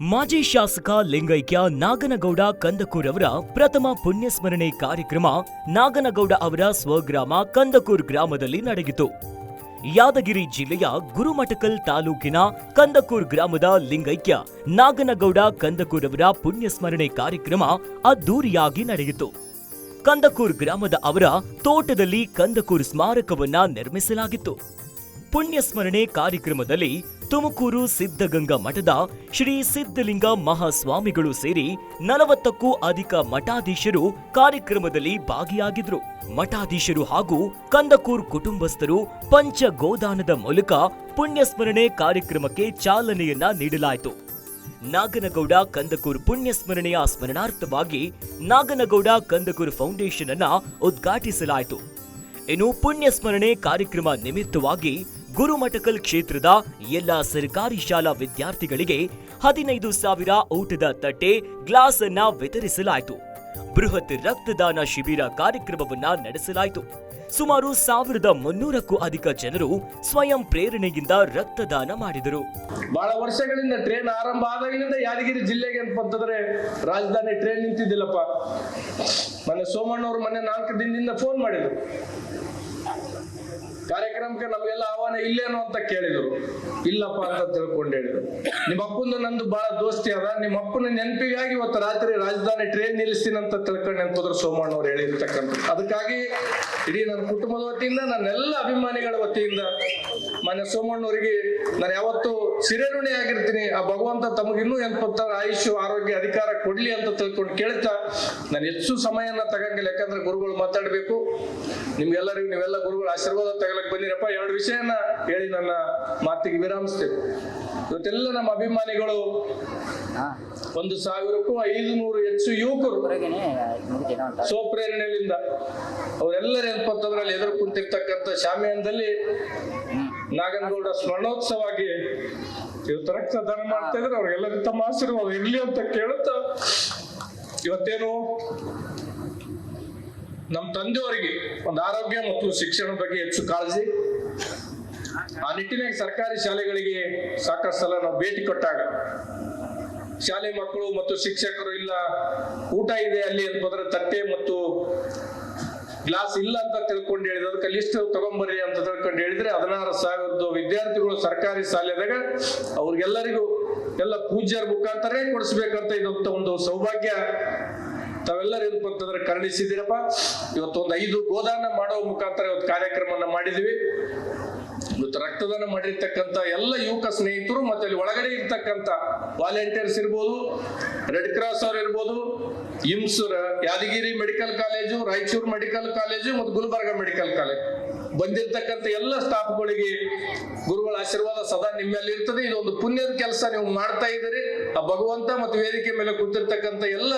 ಮಾಜಿ ಶಾಸಕ ಲಿಂಗೈಕ್ಯ ನಾಗನಗೌಡ ಕಂದಕೂರ್ ಅವರ ಪ್ರಥಮ ಪುಣ್ಯಸ್ಮರಣೆ ಕಾರ್ಯಕ್ರಮ ನಾಗನಗೌಡ ಅವರ ಸ್ವಗ್ರಾಮ ಕಂದಕೂರ್ ಗ್ರಾಮದಲ್ಲಿ ನಡೆಯಿತು. ಯಾದಗಿರಿ ಜಿಲ್ಲೆಯ ಗುರುಮಠಕಲ್ ತಾಲೂಕಿನ ಕಂದಕೂರ್ ಗ್ರಾಮದ ಲಿಂಗೈಕ್ಯ ನಾಗನಗೌಡ ಕಂದಕೂರ್ ಅವರ ಪುಣ್ಯಸ್ಮರಣೆ ಕಾರ್ಯಕ್ರಮ ಅದ್ದೂರಿಯಾಗಿ ನಡೆಯಿತು. ಕಂದಕೂರ್ ಗ್ರಾಮದ ಅವರ ತೋಟದಲ್ಲಿ ಕಂದಕೂರ್ ಸ್ಮಾರಕವನ್ನ ನಿರ್ಮಿಸಲಾಗಿತ್ತು. ಪುಣ್ಯಸ್ಮರಣೆ ಕಾರ್ಯಕ್ರಮದಲ್ಲಿ ತುಮಕೂರು ಸಿದ್ಧಗಂಗಾ ಮಠದ ಶ್ರೀ ಸಿದ್ಧಲಿಂಗ ಮಹಾಸ್ವಾಮಿಗಳು ಸೇರಿ ನಲವತ್ತಕ್ಕೂ ಅಧಿಕ ಮಠಾಧೀಶರು ಕಾರ್ಯಕ್ರಮದಲ್ಲಿ ಭಾಗಿಯಾಗಿದ್ರು. ಮಠಾಧೀಶರು ಹಾಗೂ ಕಂದಕೂರ್ ಕುಟುಂಬಸ್ಥರು ಪಂಚ ಗೋದಾನದ ಮೂಲಕ ಪುಣ್ಯಸ್ಮರಣೆ ಕಾರ್ಯಕ್ರಮಕ್ಕೆ ಚಾಲನೆಯನ್ನ ನೀಡಲಾಯಿತು. ನಾಗನಗೌಡ ಕಂದಕೂರ್ ಪುಣ್ಯಸ್ಮರಣೆಯ ಸ್ಮರಣಾರ್ಥವಾಗಿ ನಾಗನಗೌಡ ಕಂದಕೂರ್ ಫೌಂಡೇಶನ್ ಅನ್ನ ಉದ್ಘಾಟಿಸಲಾಯಿತು. ಇನ್ನು ಪುಣ್ಯಸ್ಮರಣೆ ಕಾರ್ಯಕ್ರಮ ನಿಮಿತ್ತವಾಗಿ ಗುರುಮಠಕಲ್ ಕ್ಷೇತ್ರದ ಎಲ್ಲ ಸರ್ಕಾರಿ ಶಾಲಾ ವಿದ್ಯಾರ್ಥಿಗಳಿಗೆ ಹದಿನೈದು ಸಾವಿರ ಊಟದ ತಟ್ಟೆ ಗ್ಲಾಸ್ ಅನ್ನ ವಿತರಿಸಲಾಯಿತು. ಬೃಹತ್ ರಕ್ತದಾನ ಶಿಬಿರ ಕಾರ್ಯಕ್ರಮವನ್ನ ನಡೆಸಲಾಯಿತು. ಸುಮಾರು ಸಾವಿರದ ಮುನ್ನೂರಕ್ಕೂ ಅಧಿಕ ಜನರು ಸ್ವಯಂ ಪ್ರೇರಣೆಯಿಂದ ರಕ್ತದಾನ ಮಾಡಿದರು. ಬಹಳ ವರ್ಷಗಳಿಂದ ಟ್ರೈನ್ ಆರಂಭ ಆದಾಗಿನಿಂದ ಯಾದಗಿರಿ ಜಿಲ್ಲೆಗೆ ಅಂತಂದ್ರೆ ರಾಜಧಾನಿ ಟ್ರೈನ್ ನಿಂತಿದ್ದಿಲ್ಲಪ್ಪ. ಮೊನ್ನೆ ಸೋಮಣ್ಣವ್ರು ಮೊನ್ನೆ ನಾಲ್ಕು ದಿನದಿಂದ ಫೋನ್ ಮಾಡಿದ್ರು. ಕಾರ್ಯಕ್ರಮಕ್ಕೆ ನಮಗೆಲ್ಲ ಆಹ್ವಾನ ಇಲ್ಲೇನೋ ಅಂತ ಕೇಳಿದ್ರು. ಇಲ್ಲಪ್ಪ ಅಂತ ತಿಳ್ಕೊಂಡು ಹೇಳಿದ್ರು. ನಿಮ್ಮ ಅಪ್ಪಂದು ನಂದು ಬಹಳ ದೋಸ್ತಿ ಅದ. ನಿಮ್ಮ ಅಪ್ಪನ ನೆನಪಿಗಾಗಿ ಇವತ್ತು ರಾತ್ರಿ ರಾಜಧಾನಿ ಟ್ರೈನ್ ನಿಲ್ಲಿಸ್ತೀನಿ ಅಂತ ತಿಳ್ಕೊಂಡು ನೆನಪದ್ರ ಸೋಮಣ್ಣ ಅವ್ರು ಹೇಳಿರ್ತಕ್ಕಂಥ ಅದಕ್ಕಾಗಿ ಇಡೀ ನನ್ನ ಕುಟುಂಬದ ವತಿಯಿಂದ, ನನ್ನೆಲ್ಲ ಅಭಿಮಾನಿಗಳ ವತಿಯಿಂದ ಮಾನ್ಯ ಸೋಮಣ್ಣವರಿಗೆ ನಾನು ಯಾವತ್ತು ಸಿರೆಋಣಿ ಆಗಿರ್ತೀನಿ. ಆ ಭಗವಂತ ತಮಗಿನ್ನೂ ಎಂತ ಆಯುಷ್ಯ ಆರೋಗ್ಯ, ಅಧಿಕಾರ ಕೊಡ್ಲಿ ಅಂತ ತಿಳ್ಕೊಂಡು ಕೇಳ್ತಾ ನಾನು ಹೆಚ್ಚು ಸಮಯನ ತಗಂಗಿಲ್ಲ ಯಾಕಂದ್ರೆ ಗುರುಗಳು ಮಾತಾಡ್ಬೇಕು. ನಿಮ್ಗೆಲ್ಲರಿಗೂ ನೀವೆಲ್ಲ ಗುರುಗಳ ಆಶೀರ್ವಾದ ತಗೊಳಕ್ ಬಂದಿರಪ್ಪ. ಎರಡು ವಿಷಯನ ಹೇಳಿ ನನ್ನ ಮಾತಿಗೆ ವಿರಾಮಿಸ್ತೇವೆ ಇವತ್ತೆಲ್ಲ ನಮ್ಮ ಅಭಿಮಾನಿಗಳು ಒಂದು ಸಾವಿರಕ್ಕೂ ಐದು ನೂರು ಹೆಚ್ಚು ಯುವಕರು ಸ್ವಪ್ರೇರಣೆಯಿಂದ ಅವರೆಲ್ಲರ ಅಂತಂದ್ರಲ್ಲಿ ಎದುರು ಕುಂತಿರ್ತಕ್ಕಂಥ ಶಾಮಿಯಾನದಲ್ಲಿ ನಾಗನಗೌಡ ಸ್ಮರಣೋತ್ಸವಾಗಿ ಇವತ್ತು ರಕ್ತದಾನ ಮಾಡ್ತಾ ಇದ್ರೆ ಅವ್ರಿಗೆಲ್ಲರಿಗೂ ತಮ್ಮ ಆಶೀರ್ವಾದ ಇರ್ಲಿ ಅಂತ ಕೇಳುತ್ತಾ ಇವತ್ತೇನು ನಮ್ಮ ತಂದೆಯವರಿಗೆ ಒಂದು ಆರೋಗ್ಯ ಮತ್ತು ಶಿಕ್ಷಣ ಬಗ್ಗೆ ಹೆಚ್ಚು ಕಾಳಜಿ. ಆ ನಿಟ್ಟಿನಲ್ಲಿ ಸರ್ಕಾರಿ ಶಾಲೆಗಳಿಗೆ ಸಾಕಷ್ಟು ಸಲ ನಾವು ಭೇಟಿ ಕೊಟ್ಟಾಗ ಶಾಲೆ ಮಕ್ಕಳು ಮತ್ತು ಶಿಕ್ಷಕರು, ಇಲ್ಲ, ಊಟ ಇದೆ ಅಲ್ಲಿ ಅಂತಂದ್ರೆ ತಟ್ಟೆ ಮತ್ತು ಗ್ಲಾಸ್ ಇಲ್ಲ ಅಂತ ತಿಳ್ಕೊಂಡು ಹೇಳಿದ್ರೆ. ಅದಕ್ಕೆ ಲಿಸ್ಟ್ ತಗೊಂಬರ್ರಿ ಅಂತ ತಿಳ್ಕೊಂಡು ಹೇಳಿದ್ರೆ ಹದಿನಾರು ಸಾವಿರದ ವಿದ್ಯಾರ್ಥಿಗಳು ಸರ್ಕಾರಿ ಶಾಲೆದಾಗ ಅವ್ರಿಗೆಲ್ಲರಿಗೂ ಎಲ್ಲ ಪೂಜ್ಯರ ಮುಖಾಂತರ ಕೊಡಿಸ್ಬೇಕಂತ ಇದಂತ ಒಂದು ಸೌಭಾಗ್ಯ ತಾವೆಲ್ಲರೂ ಏನಪ್ಪ ಅಂತಂದ್ರೆ ಕರುಣಿಸಿದಿರಪ್ಪ ಇವತ್ತೊಂದು ಐದು ಗೋದಾನ ಮಾಡೋ ಮುಖಾಂತರ ಇವತ್ತು ಕಾರ್ಯಕ್ರಮವನ್ನು ಮಾಡಿದ್ವಿ ಇವತ್ತು ರಕ್ತದಾನ ಮಾಡಿರ್ತಕ್ಕಂಥ ಎಲ್ಲ ಯುವಕ ಸ್ನೇಹಿತರು ಮತ್ತೆ ಅಲ್ಲಿ ಒಳಗಡೆ ಇರ್ತಕ್ಕಂಥ ವಾಲಂಟಿಯರ್ಸ್ ಇರ್ಬೋದು ರೆಡ್ ಕ್ರಾಸ್ ಅವ್ರು ಇರ್ಬೋದು ಇಮ್ಸ್ Yadagiri medical college Raichur medical college ಮತ್ತು ಗುಲ್ಬರ್ಗ ಮೆಡಿಕಲ್ ಕಾಲೇಜ್ ಬಂದಿರ್ತಕ್ಕಂಥ ಎಲ್ಲ ಸ್ಟಾಫ್ಗಳಿಗೆ ಗುರುಗಳ ಆಶೀರ್ವಾದ ಸದಾ ನಿಮ್ಮಲ್ಲಿ ಇರ್ತದೆ. ಇದೊಂದು ಪುಣ್ಯದ ಕೆಲಸ ನೀವು ಮಾಡ್ತಾ ಇದ್ದೀರಿ. ಆ ಭಗವಂತ ಮತ್ತು ವೇದಿಕೆ ಮೇಲೆ ಕೂತಿರ್ತಕ್ಕಂಥ ಎಲ್ಲ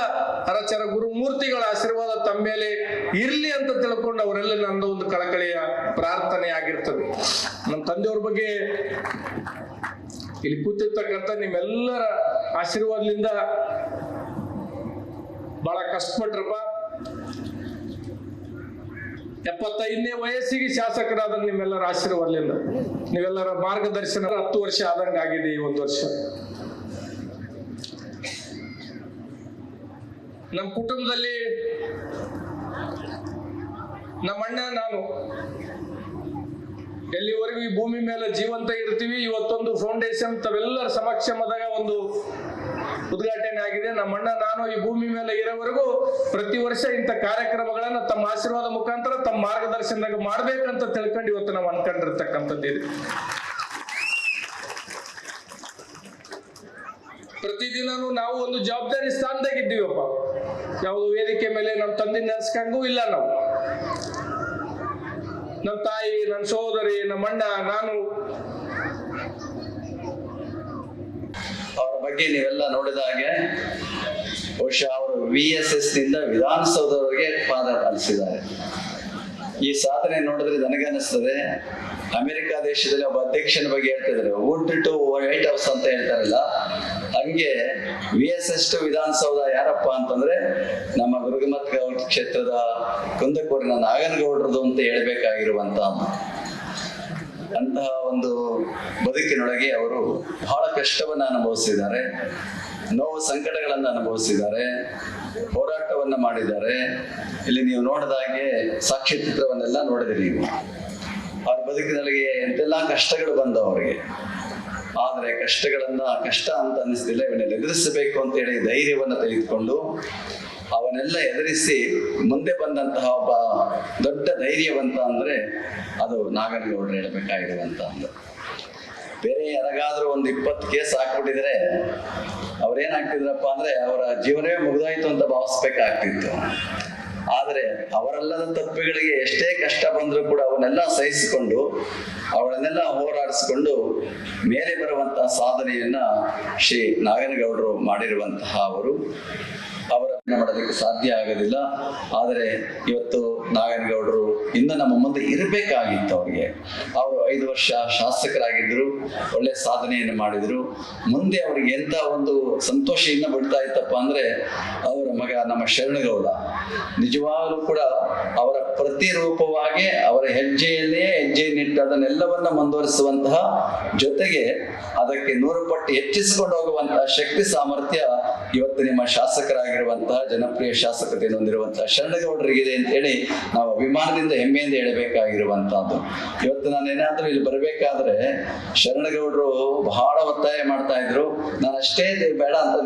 ಹರಚರ ಗುರುಮೂರ್ತಿಗಳ ಆಶೀರ್ವಾದ ತಮ್ಮ ಮೇಲೆ ಇರ್ಲಿ ಅಂತ ತಿಳ್ಕೊಂಡು ಅವರೆಲ್ಲ ನನ್ನ ಒಂದು ಕಳಕಳಿಯ ಪ್ರಾರ್ಥನೆ ಆಗಿರ್ತದೆ. ನಮ್ಮ ತಂದೆಯವ್ರ ಬಗ್ಗೆ ಇಲ್ಲಿ ಕೂತಿರ್ತಕ್ಕಂಥ ನಿಮ್ಮೆಲ್ಲರ ಆಶೀರ್ವಾದದಿಂದ ಬಹಳ ಕಷ್ಟಪಟ್ರಪ್ಪ. ಎಪ್ಪತ್ತೈದನೇ ವಯಸ್ಸಿಗೆ ಶಾಸಕರಾದ ನಿಮ್ಮೆಲ್ಲರ ಆಶೀರ್ವಾದಲಿಲ್ಲ ನೀವೆಲ್ಲರ ಮಾರ್ಗದರ್ಶನ ಹತ್ತು ವರ್ಷ ಆದಂಗ ಆಗಿದೆ ಈ ಒಂದು ವರ್ಷ. ನಮ್ಮ ಕುಟುಂಬದಲ್ಲಿ ನಮ್ಮ ಅಣ್ಣ, ನಾನು ಎಲ್ಲಿವರೆಗೂ ಈ ಭೂಮಿ ಮೇಲೆ ಜೀವಂತ ಇರ್ತೀವಿ. ಇವತ್ತೊಂದು ಫೌಂಡೇಶನ್ ತಾವೆಲ್ಲರ ಸಮಕ್ಷಮದಾಗ ಒಂದು ಉದ್ಘಾಟನೆ ಆಗಿದೆ. ನಮ್ಮಣ್ಣ ನಾನು ಈ ಭೂಮಿ ಮೇಲೆ ಇರೋವರೆಗೂ ಪ್ರತಿ ವರ್ಷ ಇಂಥ ಕಾರ್ಯಕ್ರಮಗಳನ್ನ ತಮ್ಮ ಆಶೀರ್ವಾದ ಮುಖಾಂತರ ತಮ್ಮ ಮಾರ್ಗದರ್ಶನದಾಗ ಮಾಡ್ಬೇಕಂತ ತಿಳ್ಕೊಂಡು ಇವತ್ತು ನಾವು ಅನ್ಕೊಂಡಿರ್ತಕ್ಕಂಥದ್ದಿದೆ ಪ್ರತಿದಿನನೂ ನಾವು ಒಂದು ಜವಾಬ್ದಾರಿ ಸ್ಥಾನದಾಗ ಇದ್ದೀವಪ್ಪ. ಯಾವುದು ವೇದಿಕೆ ಮೇಲೆ ನಮ್ಮ ತಂದೆ ನೆನೆಸ್ಕಂಗೂ ಇಲ್ಲ ನಾವು. ನಮ್ಮ ತಾಯಿ, ನನ್ನ ಸಹೋದರಿ ನಮ್ಮ ಅಣ್ಣ, ನಾನು ಅವರ ಬಗ್ಗೆ ನೀವೆಲ್ಲ ನೋಡಿದ ಹಾಗೆ ಬಹುಶಃ ಅವರು ವಿ ಎಸ್ ಎಸ್ನಿಂದ ವಿಧಾನಸೌಧವರೆಗೆ ಪಾದ ಪಾಲಿಸಿದ್ದಾರೆ ಈ ಸಾಧನೆ ನೋಡಿದ್ರೆ ನನಗನ್ನಿಸ್ತದೆ, ಅಮೆರಿಕ ದೇಶದಲ್ಲಿ ಒಬ್ಬ ಅಧ್ಯಕ್ಷನ ಬಗ್ಗೆ ಹೇಳ್ತಿದ್ರೆ ವುಡ್ ಟು ವೈಟ್ ಹೌಸ್ ಅಂತ ಹೇಳ್ತಾರಲ್ಲ, ಹಂಗೆ V S S to Vidhana Soudha ಯಾರಪ್ಪ ಅಂತಂದ್ರೆ ನಮ್ಮ ಗುರುಗಮತ್ ಕ್ಷೇತ್ರದ ಕುಂದಕೂರಿನ ನಾಗನಗೌಡರದು ಅಂತ ಹೇಳ್ಬೇಕಾಗಿರುವಂತ ಅಂತಹ ಒಂದು ಬದುಕಿನೊಳಗೆ ಅವರು ಬಹಳ ಕಷ್ಟವನ್ನು ಅನುಭವಿಸಿದ್ದಾರೆ, ನೋವು ಸಂಕಟಗಳನ್ನು ಅನುಭವಿಸಿದ್ದಾರೆ, ಹೋರಾಟವನ್ನು ಮಾಡಿದ್ದಾರೆ. ಇಲ್ಲಿ ನೀವು ನೋಡಿದ ಹಾಗೆ ಸಾಕ್ಷ್ಯ ಚಿತ್ರವನ್ನೆಲ್ಲ ನೋಡಿದಿರಿ ನೀವು. ಅವ್ರ ಬದುಕಿನೊಳಗೆ ಎಂತೆಲ್ಲ ಕಷ್ಟಗಳು ಬಂದವು ಅವರಿಗೆ. ಆದರೆ ಕಷ್ಟಗಳನ್ನ ಕಷ್ಟ ಅಂತ ಅನ್ನಿಸ್ತಿಲ್ಲ ಇವನ್ನೆಲ್ಲ ಎದುರಿಸಬೇಕು ಅಂತ ಹೇಳಿ ಧೈರ್ಯವನ್ನು ತೆಗೆದುಕೊಂಡು ಅವನ್ನೆಲ್ಲ ಎದುರಿಸಿ ಮುಂದೆ ಬಂದಂತಹ ಒಬ್ಬ ದೊಡ್ಡ ಧೈರ್ಯವಂತ ಅಂದ್ರೆ ಅದು ನಾಗನಗೌಡರು ಹೇಳಬೇಕಾಗಿರುವಂತ ಅಂದರು ಬೇರೆ ಯಾರಿಗಾದ್ರೂ ಒಂದು ಇಪ್ಪತ್ತು ಕೇಸ್ ಹಾಕ್ಬಿಟ್ಟಿದ್ರೆ ಅವ್ರೇನಾಗ್ತಿದ್ರಪ್ಪ ಅಂದ್ರೆ ಅವರ ಜೀವನವೇ ಮುಗಿದೋಯ್ತು ಅಂತ ಭಾವಿಸ್ಬೇಕಾಗ್ತಿತ್ತು. ಆದರೆ ಅವರಲ್ಲದ ತಪ್ಪುಗಳಿಗೆ ಎಷ್ಟೇ ಕಷ್ಟ ಬಂದರೂ ಕೂಡ ಅವನ್ನೆಲ್ಲ ಸಹಿಸಿಕೊಂಡು ಅವಳನ್ನೆಲ್ಲ ಹೋರಾಡಿಸಿಕೊಂಡು ಮೇಲೆ ಬರುವಂತಹ ಸಾಧನೆಯನ್ನ ಶ್ರೀ ನಾಗನಗೌಡರು ಮಾಡಿರುವಂತಹ ಅವರು. ಅವರ ಮಾಡೋದಕ್ಕೆ ಸಾಧ್ಯ ಆಗೋದಿಲ್ಲ. ಆದರೆ ಇವತ್ತು ನಾಗನಗೌಡರು ಇನ್ನು ನಮ್ಮ ಮುಂದೆ ಇರಬೇಕಾಗಿತ್ತು ಅವರಿಗೆ ಅವರು ಐದು ವರ್ಷ ಶಾಸಕರಾಗಿದ್ದರು, ಒಳ್ಳೆ ಸಾಧನೆಯನ್ನು ಮಾಡಿದರು. ಮುಂದೆ ಅವ್ರಿಗೆ ಎಂತ ಒಂದು ಸಂತೋಷ ಇನ್ನ ಬಿಡ್ತಾ ಇತ್ತಪ್ಪ ಅಂದ್ರೆ ಅವರ ಮಗ ನಮ್ಮ ಶರಣಗೌಡ. ನಿಜವಾಗ್ಲೂ ಕೂಡ ಅವರ ಪ್ರತಿರೂಪವಾಗಿ, ಅವರ ಹೆಜ್ಜೆಯಲ್ಲೇ ಹೆಜ್ಜೆ ನಿಟ್ಟು ಅದನ್ನೆಲ್ಲವನ್ನ ಮುಂದುವರಿಸುವಂತಹ ಜೊತೆಗೆ ಅದಕ್ಕೆ ನೂರು ಪಟ್ಟು ಹೆಚ್ಚಿಸಿಕೊಂಡು ಹೋಗುವಂತಹ ಶಕ್ತಿ ಸಾಮರ್ಥ್ಯ ಇವತ್ತು ನಿಮ್ಮ ಶಾಸಕರಾಗಿರುವಂತಹ ಜನಪ್ರಿಯ ಶಾಸಕತೆಯನ್ನು ಹೊಂದಿರುವಂತಹ ಶರಣಗೌಡರಿಗಿದೆ ಅಂತೇಳಿ ನಾವು ಅಭಿಮಾನದಿಂದ ಹೆಮ್ಮೆಯಿಂದ ಹೇಳಬೇಕಾಗಿರುವಂತಹದ್ದು. ಇವತ್ತು ನಾನು ಏನಾದ್ರೂ ಇಲ್ಲಿ ಬರಬೇಕಾದ್ರೆ ಶರಣಗೌಡರು ಬಹಳ ಒತ್ತಾಯ ಮಾಡ್ತಾ ಇದ್ರು. ನಾನು ಅಷ್ಟೇ ಬೇಡ ಅಂತ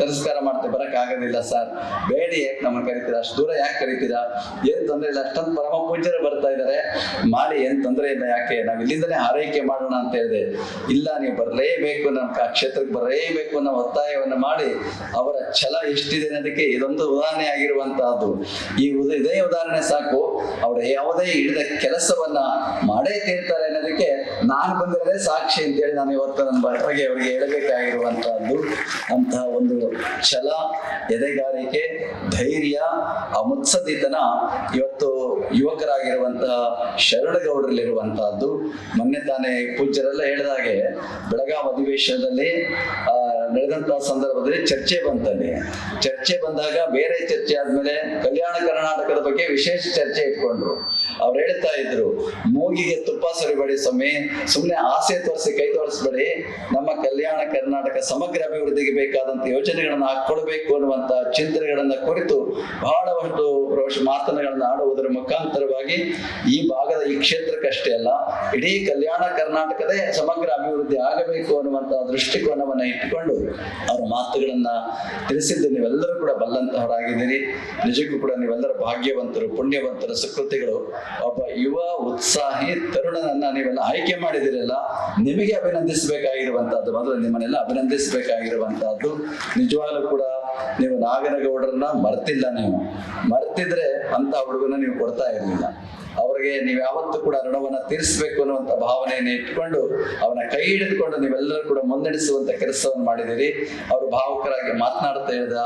ತಿರಸ್ಕಾರ ಮಾಡ್ತೆ ಬರಕ್ ಆಗೋದಿಲ್ಲ ಸರ್. ಬೇಡಿ ಯಾಕೆ ನಮ್ಮನ್ನು ಕರಿತೀರಾ? ಅಷ್ಟು ದೂರ ಯಾಕೆ ಕರಿತೀರಾ? ಏನ್ ತೊಂದರೆ ಇಲ್ಲ, ಅಷ್ಟೊಂದು ಪರಮ ಪೂಜ್ಯರು ಬರ್ತಾ ಇದ್ದಾರೆ ಮಾಡಿ ಏನ್ ತೊಂದರೆ ಇಲ್ಲ, ಯಾಕೆ? ನಾವು ಇಲ್ಲಿಂದನೇ ಆರೈಕೆ ಮಾಡೋಣ ಅಂತ ಹೇಳಿದೆ. ಇಲ್ಲ, ನೀವು ಬರಲೇಬೇಕು ನಮ್ಮ ಕ್ಷೇತ್ರಕ್ಕೆ, ಬರಲೇಬೇಕು ಅನ್ನೋ ಒತ್ತಾಯವನ್ನು ಮಾಡಿ ಅವರ ಛಲ ಎಷ್ಟಿದೆ ಅನ್ನೋದಕ್ಕೆ ಇದೊಂದು ಉದಾಹರಣೆ ಆಗಿರುವಂತಹದ್ದು. ಈ ಇದೇ ಉದಾಹರಣೆ ಸಾಕು. ಅವರು ಯಾವುದೇ ಹಿಡಿದ ಕೆಲಸವನ್ನ ಮಾಡೇ ತೀರ್ತಾರೆ ಅನ್ನೋದಕ್ಕೆ ನಾನು ಬಂದಿರೋದೇ ಸಾಕ್ಷಿ ಅಂತ ಹೇಳಿ ನಾನು ಇವತ್ತು ನನ್ನ ಬಗ್ಗೆ ಅವರಿಗೆ ಹೇಳಬೇಕಾಗಿರುವಂತಹದ್ದು. ಅಂತಹ ಒಂದು ಛಲ ಎದೆಗಾರಿಕೆ ಧೈರ್ಯ ಆ ಮುತ್ಸದ್ದಿತನ ಇವತ್ತು ಯುವಕರಾಗಿರುವಂತಹ ಶರಣಗೌಡರಲ್ಲಿರುವಂತಹದ್ದು. ಮೊನ್ನೆ ತಾನೇ ಪೂಜ್ಯರೆಲ್ಲ ಹೇಳಿದಾಗೆ ಹಾಗೆ ಬೆಳಗಾಂ ಅಧಿವೇಶನದಲ್ಲಿ ಆ, ನಡೆದಂತಹ ಸಂದರ್ಭದಲ್ಲಿ ಚರ್ಚೆ ಬಂತಲ್ಲಿ. ಚರ್ಚೆ ಬಂದಾಗ ಬೇರೆ ಚರ್ಚೆ ಆದ್ಮೇಲೆ ಕಲ್ಯಾಣ ಕರ್ನಾಟಕದ ಬಗ್ಗೆ ವಿಶೇಷ ಚರ್ಚೆ ಇಟ್ಕೊಂಡ್ರು. ಅವ್ರು ಹೇಳ್ತಾ ಇದ್ರು, ಮೂಗಿಗೆ ತುಪ್ಪ ಸುರಿಬೇಡಿ ಸ್ವಾಮಿ ಸುಮ್ಮನೆ ಆಸೆ ತೋರಿಸಿ ಕೈ ತೋರಿಸ್ಬೇಡಿ. ನಮ್ಮ ಕಲ್ಯಾಣ ಕರ್ನಾಟಕ ಸಮಗ್ರ ಅಭಿವೃದ್ಧಿಗೆ ಬೇಕಾದಂತ ಯೋಜನೆಗಳನ್ನ ಹಾಕೊಳ್ಬೇಕು ಅನ್ನುವಂತ ಚಿಂತನೆಗಳನ್ನ ಕುರಿತು ಬಹಳಷ್ಟು ಮಾತುಗಳನ್ನ ಆಡುವುದರ ಮುಖಾಂತರವಾಗಿ ಈ ಭಾಗದ ಈ ಕ್ಷೇತ್ರಕ್ಕಷ್ಟೇ ಅಲ್ಲ, ಇಡೀ ಕಲ್ಯಾಣ ಕರ್ನಾಟಕದೇ ಸಮಗ್ರ ಅಭಿವೃದ್ಧಿ ಆಗಬೇಕು ಅನ್ನುವಂತ ದೃಷ್ಟಿಕೋನವನ್ನ ಇಟ್ಟುಕೊಂಡು ಅವರ ಮಾತುಗಳನ್ನ ತಿಳಿಸಿದ್ದು ನೀವೆಲ್ಲರೂ ಕೂಡ ಬಲ್ಲಂತಹವರಾಗಿದ್ದೀರಿ. ನಿಜಕ್ಕೂ ಕೂಡ ನೀವೆಲ್ಲರ ಭಾಗ್ಯವಂತರು, ಪುಣ್ಯವಂತರು, ಸುಕೃತಿಗಳು. ಒಬ್ಬ ಯುವ ಉತ್ಸಾಹಿ ತರುಣನನ್ನ ನೀವೆಲ್ಲ ಆಯ್ಕೆ ಮಾಡಿದಿರಲ್ಲ, ನಿಮಗೆ ಅಭಿನಂದಿಸಬೇಕಾಗಿರುವಂತಹದ್ದು, ಮೊದಲು ನಿಮ್ಮನ್ನೆಲ್ಲ ಅಭಿನಂದಿಸಬೇಕಾಗಿರುವಂತಹದ್ದು. ನಿಜವಾಗ್ಲೂ ಕೂಡ ನೀವು ನಾಗನಗೌಡರನ್ನ ಮರ್ತಿಲ್ಲ ನೀವು. ಮರ್ತಿದ್ರೆ ಅಂತ ಹುಡುಗನ ನೀವು ಕೊಡ್ತಾ ಇರಲಿಲ್ಲ. ಅವರಿಗೆ ನೀವು ಯಾವತ್ತೂ ಕೂಡ ಋಣವನ್ನ ತೀರಿಸಬೇಕು ಅನ್ನುವಂತ ಭಾವನೆಯನ್ನು ಇಟ್ಕೊಂಡು ಅವನ ಕೈ ಹಿಡಿದುಕೊಂಡು ನೀವೆಲ್ಲರೂ ಕೂಡ ಮುನ್ನಡೆಸುವಂತ ಕೆಲಸವನ್ನು ಮಾಡಿದಿರಿ ಅವರು ಭಾವುಕರಾಗಿ ಮಾತನಾಡ್ತಾ ಹೇಳ್ದ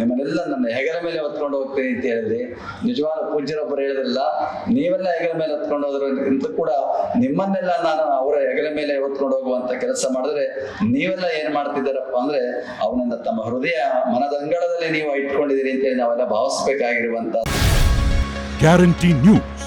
ನಿಮ್ಮನ್ನೆಲ್ಲ ನನ್ನ ಹೆಗಲ ಮೇಲೆ ಹೊತ್ಕೊಂಡು ಹೋಗ್ತೀನಿ ಅಂತ ಹೇಳಿದ್ರಿ. ನಿಜವಾದ ಪೂಜ್ಯರೊಬ್ಬರು ಹೇಳಿದ್ರಲ್ಲ, ನೀವೆಲ್ಲ ಹೆಗಲ ಮೇಲೆ ಹೊತ್ಕೊಂಡು ಹೋದ್ರಂತ ಕೂಡ ನಿಮ್ಮನ್ನೆಲ್ಲ ನಾನು ಅವರ ಹೆಗಲ ಮೇಲೆ ಹೊತ್ಕೊಂಡು ಹೋಗುವಂತ ಕೆಲಸ ಮಾಡಿದ್ರೆ ನೀವೆಲ್ಲ ಏನ್ ಮಾಡ್ತಿದ್ದಾರಪ್ಪ ಅಂದ್ರೆ, ಅವನನ್ನ ತಮ್ಮ ಹೃದಯ ಮನದ ಅಂಗಳದಲ್ಲಿ ನೀವು ಇಟ್ಕೊಂಡಿದ್ದೀರಿ ಅಂತ ಹೇಳಿ ನಾವೆಲ್ಲ ಭಾವಿಸ್ಬೇಕಾಗಿರುವಂತ ಗ್ಯಾರಂಟಿ ನ್ಯೂಸ್